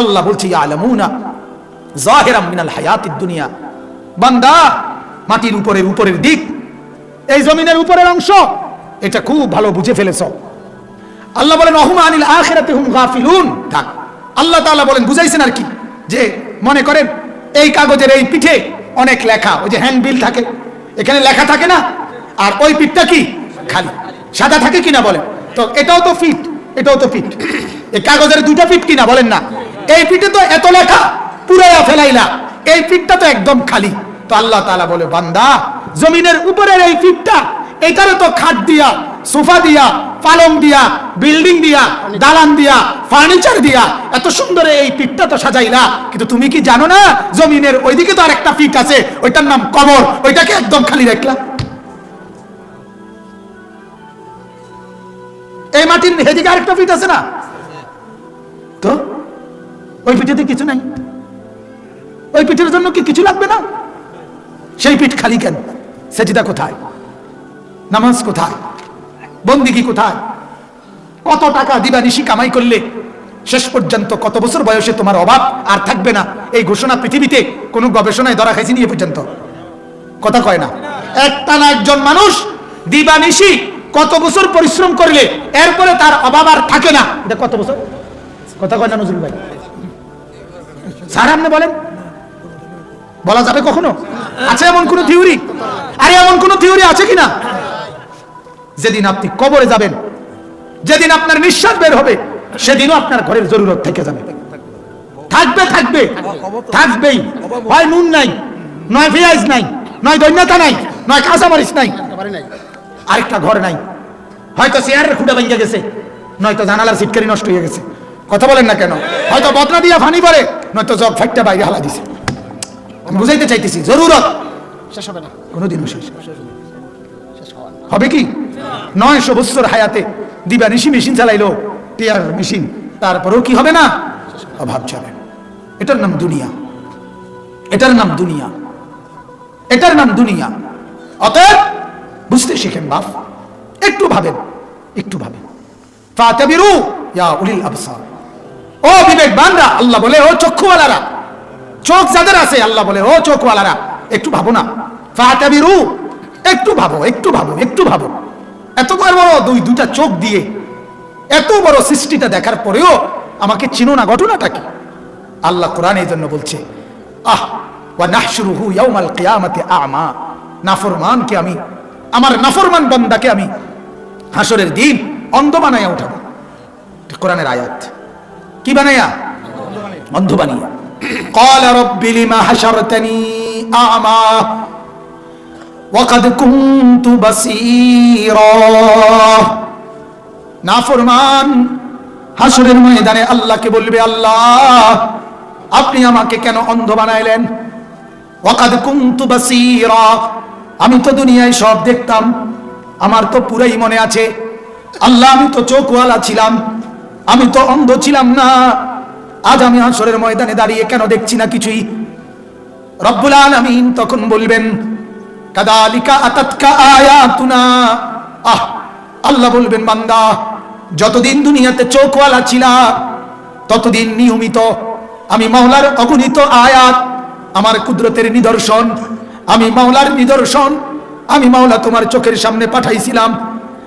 আল্লাহ বলছে দুনিয়া। বান্দা, মাটির উপরের উপরের দিক, এই জমিনের উপরের অংশ, এটা খুব ভালো বুঝে ফেলেছ। আল্লাহ বলেন আখিরাতে হুম গাফিলুন। থাক, আল্লাহ বলেন, বুঝাইছেন আর কি, যে মনে করেন, এই কাগজের এই পিঠে অনেক লেখা, ওই যে হ্যান্ডবিল থাকে, এখানে লেখা থাকে না, আর ওই পিঠটা কি, খালি, সাদা থাকে কিনা বলেন। তো এটাও তো ফিট, এটাও তো ফিট, এই কাগজের দুটো ফিট কিনা বলেন না এই পিঠে তো এত লেখা, পুরাইয়া ফেলাইলা। এই ফিটটা তো একদম খালি। তো আল্লাহ তাআলা বলে, বান্দা, জমিনের উপরের এই ফিটটা এটারে তো খাট দিয়া, সোফা দিয়া, পালং দিয়া, বিল্ডিং দিয়া, দালান দিয়া, ফার্নিচার দিয়া, এত সুন্দর এই পিঠটা তো সাজাইলা। কিন্তু তুমি কি জানো না, জমিনের ওইদিকে তো আরেকটা পিঠ আছে, ওইটার নাম কবর, ওইটাকে একদম খালি রাখলা। এই মাটির হেদিকে আরেকটা পিঠ আছে না? তো ওই পিঠেতে কিছু নাই। ওই পিঠের জন্য কি কিছু লাগবে না? সেই পিঠ খালি কেন? সেজিদা কোথায়? নামাজ কোথায়? বন্দিগি কোথায়? কত টাকা দিবা নিশি কামাই করলে শেষ পর্যন্ত কত বছর বয়সে তোমার অভাব আর থাকবে না? এই ঘোষণা পৃথিবীতে কোনো গবেষণায় ধরা খাইছি নিয়ে পর্যন্ত। কথা কয় না। একটা না একজন মানুষ দিবা নিশি কত বছর পরিশ্রম করলে এরপরে তার অভাব আর থাকে না। এটা কত বছর? কথা কয় না নজরুল ভাই। স্যার, আপনি বলেন। বলা যাবে কখনো? আছে এমন কোন থিওরি আরে, এমন কোন থিওরি আছে কিনা? যেদিন আপনি কবরে যাবেন, যেদিন আপনার নিঃশ্বাস বের হবে, সেদিনও আপনার ঘরের জরুরত থেকে যাবে। থাকবে থাকবে, থাকবেই। হয় নুন নাই, নয় পেঁয়াজ নাই, নয় দৈন্যতা নাই, নয় কাঁচামরিচ নাই, আরেকটা ঘর নাই। হয়তো চেয়ারের খুঁটে ভেঙে গেছে, নয়তো জানালার সিটকারি নষ্ট হয়ে গেছে। কথা বলেন না কেন? হয়তো বদনা দিয়া ফানি পরে নয়তো জগ ফাইটটা বাইরে হালা দিছে। আমি বুঝাইতে চাইতেছি জরুরত। শেষ হবে না। কোনোদিনও শেষ হবে কি? নয়শো বছর হায়াতে দিবা নিশি মেশিন চালাইলো টিয়ার মেশিন। তারপরেও কি হবে না? অভাব যাবে এটার নাম দুনিয়া। এটার নাম দুনিয়া। এটার নাম দুনিয়া। অতএব বুঝতে শিখেন বাপ। একটু ভাবেন একটু ভাবেন। ফাতাবিরু ইয়া উলিল আবসার। ও বিবেকবানরা আল্লাহ বলে, ও চক্ষুওয়ালারা। চোখ যাদের আছে, আল্লাহ বলে, ও চোখওয়ালারা, একটু ভাবো না। ফাতাবিরু, একটু ভাবো একটু ভাবো একটু ভাবো। এত বড় দুই দুটা চোখ দিয়ে, এত বড় সৃষ্টিটা দেখার পরেও আমাকে চিনো না ঘটনাটা কি? আল্লাহ কোরআন এই জন্য বলছে, আহ, ওয়া নাহশুরুহু ইয়াউমাল কিয়ামাতি আমা। নাফরমানকে আমি? আমার নাফরমান বান্দাকে আমি হাসরের দিন অন্ধ বানাইয়া উঠাবো। কোরআনের আয়াত। কি বানাইয়া অন্ধ বানিয়ে قال رب لما حشرتني أعمى وقد كنت بصيرا নাফরমান হাসরের ময়দানে আল্লাহকে বলবে আল্লাহ আপনি আমাকে কেন অন্ধ বানাইলেন ওয়াকাদ কুনতু বাসীরা আমি তো দুনিয়ায় সব দেখতাম আমার তো পুরাই মনে আছে আল্লাহ আমি তো চোখওয়ালা ছিলাম আমি তো অন্ধ ছিলাম না। আজ আমি হাসরের ময়দানে দাঁড়িয়ে কেন দেখছি না কিছুই? রব্বুল আলামিন তখন বলবেন, কাদালিকা আতাতকা আয়াতুনা। আহ, আল্লাহ বলবেন, বান্দা, যতদিন দুনিয়াতে চোখওয়ালা ছিলা, ততদিন নিয়মিত আমি মাওলার অগণিত আয়াত, আমার কুদরতের নিদর্শন, আমি মাওলার নিদর্শন, আমি মাওলা তোমার চোখের সামনে পাঠাইছিলাম।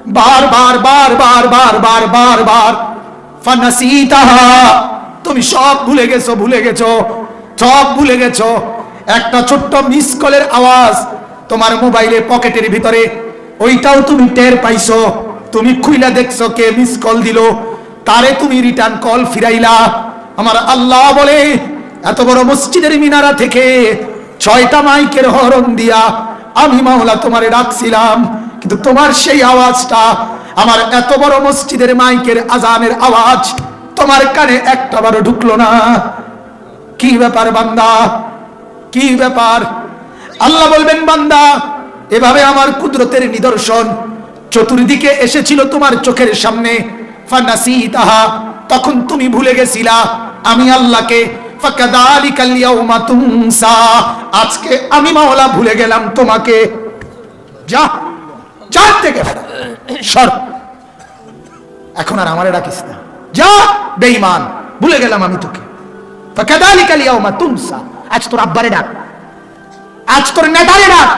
বার বার বার বার বার বার বার বার তুমি সব ভুলে গেছো ভুলে গেছো, সব ভুলে গেছো। একটা ছোট্ট মিস কলের আওয়াজ তোমার মোবাইলের পকেটের ভিতরে। ওইটাও তুমি টের পাইছো। তুমি খুইলা দেখছ কে মিস কল দিল। তারে তুমি রিটার্ন কল ফিরাইলা। আমার আল্লাহ বলে, এত বড় মসজিদের মিনারা থেকে ছয়টা মাইকের হরণ দিয়া আমি মাওলা তোমারে ডাকছিলাম। কিন্তু তোমার সেই আওয়াজটা আমার এত বড় মসজিদের মাইকের আজানের আওয়াজ তোমার কানে একটা বারো ঢুকলো না। কি ব্যাপার বান্দা? কি ব্যাপার? আল্লাহ বলবেন, বান্দা, এভাবে আমার কুদরতের নিদর্শন চতুর্দিকে এসেছিল তোমার চোখের সামনে। ফানাসি তাহা তখন তুমি ভুলে গেছিলা, আমি আল্লাহকে আজকে আমি মাওলা ভুলে গেলাম তোমাকে। যা চার থেকে সর। এখন আর আমারে ডাকিস না। যা, বেঈমান, ভুলে গেলাম আমি তোকে। ফাকাদালিকা লিয়াউমা তুনসা। আজ তোর আব্বারে ডাক। আজ তোর নেটারে ডাক।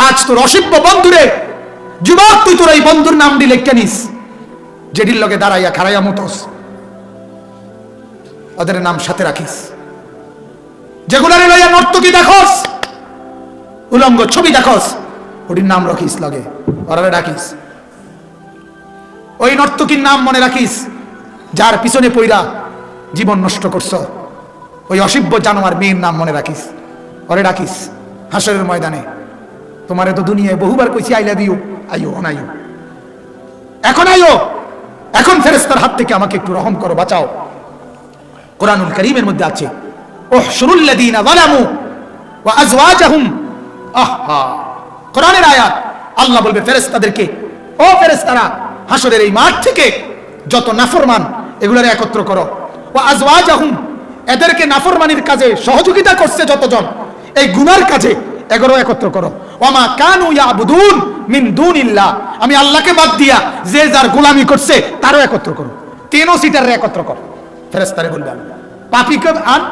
আজ তোর অসিব্য বন্ধুরে। যুবক, তুই তোর এই বন্ধুর নাম দিলে কেনিস যেটির লগে দাঁড়াইয়া খাড়াইয়া মতস ওদের নাম সাথে রাখিস। যেগুলারে লইয়া নর্তকি দেখোস? উলঙ্গ ছবি দেখোস। ওটির নাম রাখিস লগে, ওরারে ডাকিস। ওই নর্তকীর নাম মনে রাখিস, যার পিছনে পইরা জীবন নষ্ট করছ। ওই অসিব্য জানোয়ার মেয়ের নাম মনে রাখিস, ওরে ডাকিস হাসরের ময়দানে। তোমারে তো দুনিয়ায় বহুবার কইছি আই লাভ ইউ আইও, অনাইও। এখন আইও, এখন ফেরেস্তার হাত থেকে আমাকে একটু রহম করো, বাঁচাও। কোরআনুল করিমের মধ্যে আছে ওহ আজওয়াজাহুম। আহা! কোরআনের আয়াত, আল্লাহ বলবে, ফেরেশতাদেরকে, ও ফেরেশতারা, হাসরের এই মাঠ থেকে যত নাফরমান, এগুলোর একত্র করো। ও আজওয়াজাহুম, এদেরকে নাফরমানির কাজে সহযোগিতা করছে যতজন, এই গুনার কাজে এগারো একত্র করো। ওমা কানু ইয়াবুদুন মিন দুনিল্লাহ, আমি আল্লাহকে বাদ দিয়া যে যার গোলামি করছে, তারও একত্র করো। তিনও সিটারে একত্র করো। ফেরেস্তারে বললেন পাপিকে আন,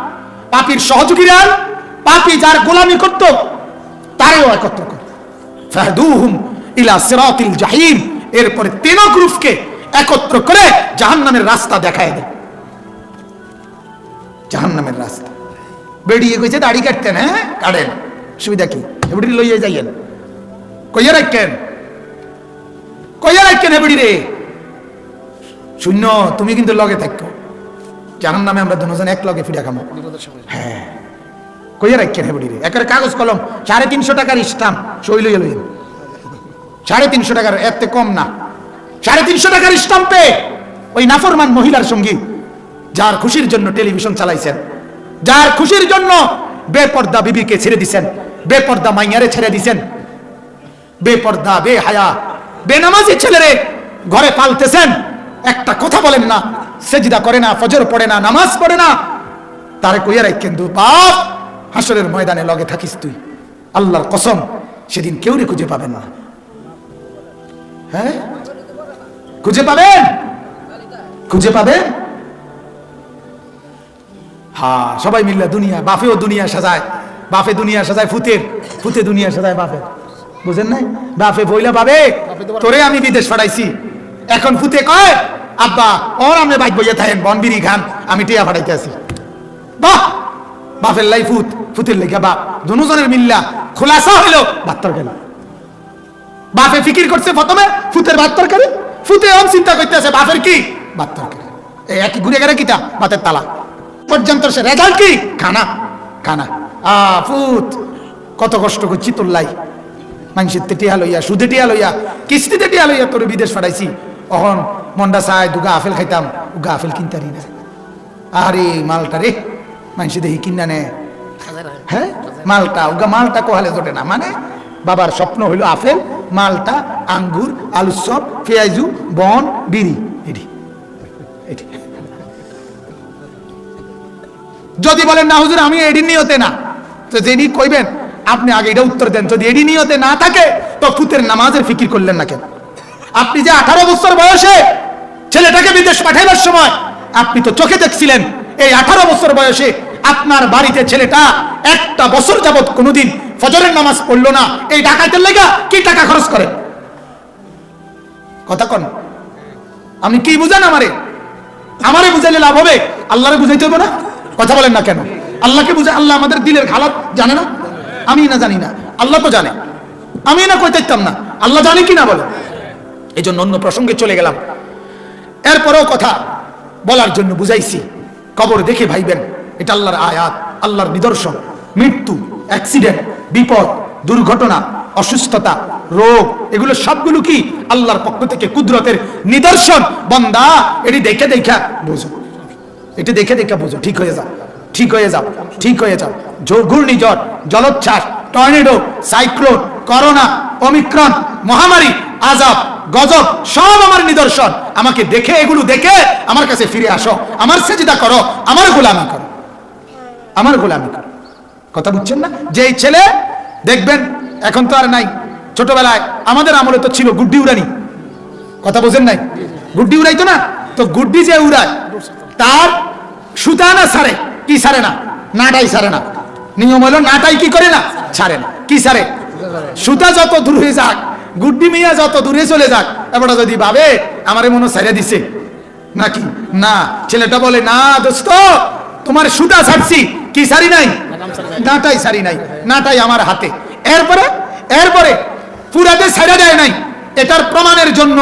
পাপির সহযোগীরা আন, পাপি যার গোলামি করত, তারও একত্র কর। ফাহদুহুম ইলা সিরাতিল জাহিম। এরপরে একত্র করে জাহান্নামের রাস্তা দেখায় দেয়। জাহান্নামের রাস্তা। বেরিয়ে দাড়ি কাটতেন হ্যাঁ? কাটেন। সুবিধা কি? এবারে লইয়ে যাইয়েন। কইয়া রাখেন কইয়া রাখেন এবারে রে। শূন্য তুমি কিন্তু লগে থাকো। জাহান নামে আমরা দুজন এক লগে ফিরে খামো। হ্যাঁ। কইয়া রাখেন এবারে রে একের কাগজ কলম, সাড়ে তিনশো টাকার স্টাম্প সই লইয়া লইয়েন। সাড়ে তিনশো টাকার, এতে কম না। সাড়ে তিনশো টাকার স্টাম্পে ওই নাফরমান মহিলার সঙ্গী, যার খুশির জন্য টেলিভিশন চালাইছেন, যার খুশির জন্য বেপর্দা বিবিকে ছেড়ে দিছেন, বেপর্দা মাইয়ারে ছেড়ে দিছেন, বেপর্দা বে হায়া বেনামাজি ছেলেরে ঘরে পালতেছেন। একটা কথা বলেন না, সেজদা করে না, ফজর পড়ে না, নামাজ পড়ে না, তারে কইয়া রাখ কিন্তু বাপ হাসরের ময়দানে লগে থাকিস তুই। আল্লাহর কসম, সেদিন কেউ রে খুঁজে পাবেন না। হ্যাঁ? খুঁজে পাবেন? খুঁজে পাবেন? হ্যাঁ সবাই মিললে দুনিয়া বাফেও দুনিয়া সাজায়। বাফে দুনিয়া সাজায় ফুতের, ফুতে দুনিয়া সাজায় বাফে বুঝেন নাই? বাফে বইলা বাবে তোরে আমি বিদেশ পাঠাইছি এখন ফুতে কয়? আব্বা, ওর আমি বাইক বইয়া থাকেন বনবিরি খান, আমি টিয়া পাঠাইতে আছি। বাহ! বাফের লাই ফুত, ফুতের লেখা বাপ। দুজনের মিল্লা খোলাসা হইল বাত্তর গেল বাপে ফিকির করছে প্রথমে, ফুতের ভাত তরকারি। ফুতে অন চিন্তা করতেছে, বাপের কি? ভাত তরকারি। এই একই ঘুরে গেলে কিটা? ভাতের তালা। পর্যন্ত সে রেজাল্ট কি? খানা খানা। আ, ফুত, কত কষ্ট করছি তোর লাই। মানুষের টিয়া লইয়া, সুদে টিয়া লইয়া, কিস্তিতে টিয়া লইয়া তোর বিদেশ পাঠাইছি। অহন মন্ডা চাই দুগা আপেল খাইতাম, উগা আপেল কিনতারি না আরে মালটা রে মানুষ দেখি কিনা নে? হ্যাঁ মালটা উগা মালটা কোহালে জোটে না। মানে বাবার স্বপ্ন হইল মালটা আঙ্গুর আলু চপ পেঁয়াজু বন বিড়ি। এটি এটি। যদি বলেন না হুজুর আমি এডি নিয়তে না। তো যিনি কইবেন আপনি আগে এটা উত্তর দেন। যদি এডি নিয়তে না থাকে তো ফুতের নামাজের ফিকির করলেন না কেন? আপনি যে আঠারো বছর বয়সে ছেলেটাকে বিদেশ পাঠাইবার সময় আপনি তো চোখে দেখছিলেন। এই আঠারো বছর বয়সে আপনার বাড়িতে ছেলেটা একটা বছর যাবত কোনোদিন ফজরের নামাজ পড়ল না। এই ডাকাইতের লেগা কি টাকা খরচ করেন কথা কন। আপনি কি বুঝেন আমারে? আমারে বুঝাইলে লাভ হবে? আল্লাহরে বুঝাইতে হবে না? কথা বলেন না কেন? আল্লাহকে বুঝে আল্লাহ আমাদের দিলের হালাত জানে না? আমি না জানি না। আল্লাহ তো জানে। আমি না কই দেখতাম না। আল্লাহ জানে কি না বলে? এই জন্য অন্য প্রসঙ্গে চলে গেলাম। এরপরেও কথা বলার জন্য বুঝাইছি। কবর দেখে ভাইবেন, এটা আল্লাহর আয়াত, আল্লাহর নিদর্শন। মৃত্যু অ্যাক্সিডেন্ট বিপদ, দুর্ঘটনা, অসুস্থতা, রোগ, এগুলো সবগুলো কি আল্লাহর পক্ষ থেকে কুদরতের নিদর্শন? বন্দা, এটি দেখে দেখা বোঝো। এটি দেখে দেখে বোঝো। ঠিক হয়ে যাও, ঠিক হয়ে যাও, ঠিক হয়ে যাও। ঝড় ঘূর্ণিঝড়, জলোচ্ছ্বাস, টর্নেডো, সাইক্লোন, করোনা অমিক্রণ মহামারী আজাব, গজব, সব আমার নিদর্শন। আমাকে দেখে, এগুলো দেখে আমার কাছে ফিরে আসো। আমার সেজিদা করো, আমার গোলামি করো। আমার গোলামি করো। কথা বুঝছেন না? যে ছেলে, দেখবেন, এখন তো আর নাই। ছোটবেলায় আমাদের আমলে তো ছিল গুড্ডি উড়ানি। কথা বোঝেন নাই? গুড্ডি উড়াইতো না? তো গুড্ডি যে উড়ায়, তার সুতা না সারে? কি ছাড়ে না? নাটাই ছাড়ে না। নিয়ম হলো, নাটাই কি করে না? ছাড়ে না। কি ছাড়ে সুতা যত দূর হয়ে যাক গুড্ডি মিয়া যত দূরে চলে যাক এবার যদি ভাবে, আমারে মনে ছেড়ে দিছে। নাকি? না, ছেলেটা বলে, না দোস্ত, তোমার সুতা ছাড়ছি। কি সারি নাই? নাটাই সারি নাই, নাটাই আমার হাতে। এরপরে এরপরে পুরাতে ছেড়ে দেয় নাই। এটার প্রমাণের জন্য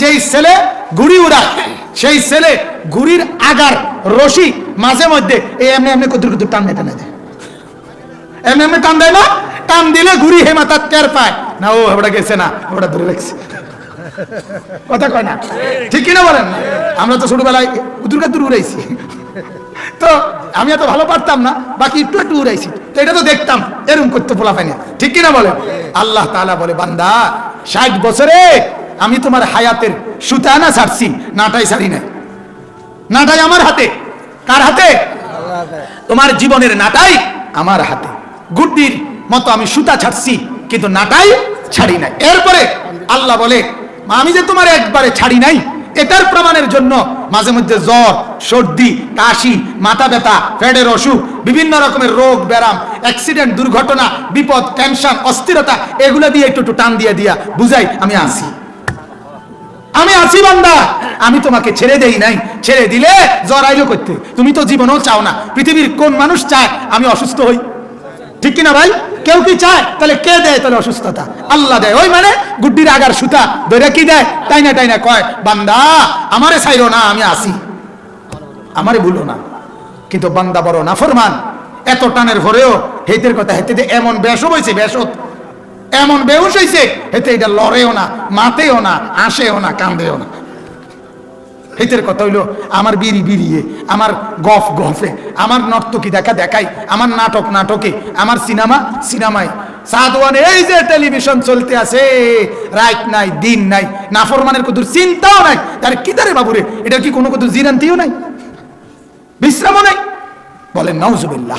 যেই ছেলে ঘুড়ি উড়ায়, সেই ছেলে ঘুড়ির আগার রশি মাঝে মধ্যে এই এমনি এমনি কুদুর কুদুর টান মেটে দেয়। এমনি এমনি টান দেয় না? টান দিলে ঘুড়ি হে মাথার টের পায়? না ও ওটা গেছে না ওটা ধরে রাখছে। কথা কয় না? ঠিক কিনা বলেন? আমরা তো ছোটবেলায় কাতুর উড়াইছি। তো আমি এত ভালো পারতাম না বাকি একটু একটু উড়াইছি। তো এটা তো দেখতাম এরকম করতে পোলা পাই না ঠিক কিনা বলে আল্লাহ তাআলা বলে বান্দা ষাট বছরে আমি তোমার হায়াতের সুতানা ছাড়ছি নাটাই ছাড়ি নাই। নাটাই আমার হাতে। কার হাতে? তোমার জীবনের নাটাই আমার হাতে। গুড্ডির মতো আমি সুতা ছাড়ছি, কিন্তু নাটাই ছাড়ি নাই। এরপরে আল্লাহ বলে আমি যে তোমার একবারে ছাড়ি নাই, এটার প্রমাণের জন্য মাঝে মধ্যে জ্বর, সর্দি, কাশি, মাথা ব্যথা, পেটের অসুখ, বিভিন্ন রকমের রোগ ব্যারাম অ্যাক্সিডেন্ট দুর্ঘটনা, বিপদ টেনশন অস্থিরতা, এগুলো দিয়ে একটু একটু টান দিয়ে দিয়া, বুঝাই, আমি আসি আমি আছি বান্দা, আমি তোমাকে ছেড়ে দেই নাই, ছেড়ে দিলে জ্বর আইলো করতে তুমি তো জীবনও চাও না, পৃথিবীর কোন মানুষ চায় আমি অসুস্থ হই? ঠিক কিনা ভাই? কেউ কি চায়? তাহলে কে দেয় তাহলে অসুস্থতা? আল্লাহ দেয়। ওই মানে গুড্ডির আগার সুতা। ধরে কি দেয়? তাই না তাই না কয়, বান্দা, আমারে চাইরো না, আমি আসি। আমারে ভুলো না। কিন্তু বান্দা বড় না ফরমান এত টানের ভরেও হেতের কথা হেতে এমন বেশও হয়েছে বেশত এমন বেহুশ হয়েছে হেতে এটা লড়েও না, মাতেও না, আসেও না, কান্দেও না। হেতের কথা হইল, আমার বিড়ি বিড়িয়ে, আমার গফ গফে, আমার নর্তকী দেখা দেখাই, আমার নাটক নাটকে, আমার সিনেমা সিনেমায়। সাদওয়ানে এই যে টেলিভিশন চলতে আছে রাইট নাই, দিন নাই, নাফরমানের কত চিন্তাও নাই। তার কি দারে বাবুরে এটা কি কোনো কত জিরান্তিও নাই? বিশ্রামও নাই? বলেন নওজুবিল্লাহ